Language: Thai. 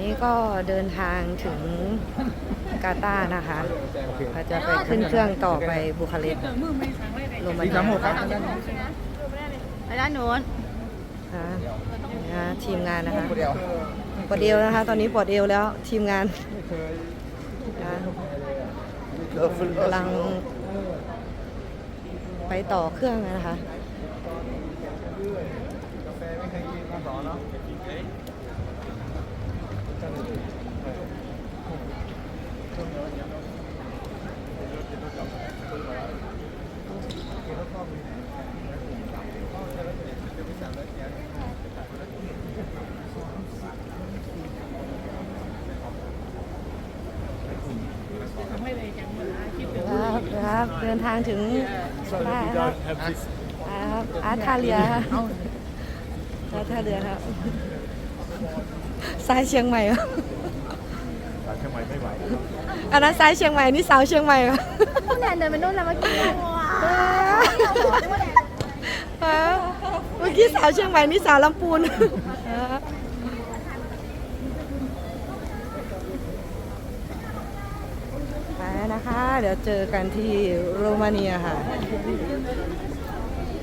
นี้ก็เดินทางถึงกาตาร์นะคะเราจะไปขึ้นเครื่องต่อไปบูคาเรสต์โรมาสี่เนีสามหกครับไปด้านโน้นนะนะทีมงานนะคะเดียวปวดเอวนะคะ ตอนนี้ปวดเอวแล้วทีมงานนะกำลังไปต่อเครื่องนะคะ เคยกินมาต่อเนาะครับครับเดินทางถึงบ้านครับครับอาร์ตท่าเรือครับอาร์ตท่าเรือครับสายเชียงใหม่ครับสายเชียงใหม่ไม่ไหวอันนั้นสายเชียงใหม่นี่สาวเชียงใหม่ครับแนนเดินไปนู่นแล้วเมื่อกี้เมื่อกี้สาวเชียงใหม่นี่สาวลำพูนไป นะคะ เดี๋ยวเจอกันที่โรมาเนียค่ะ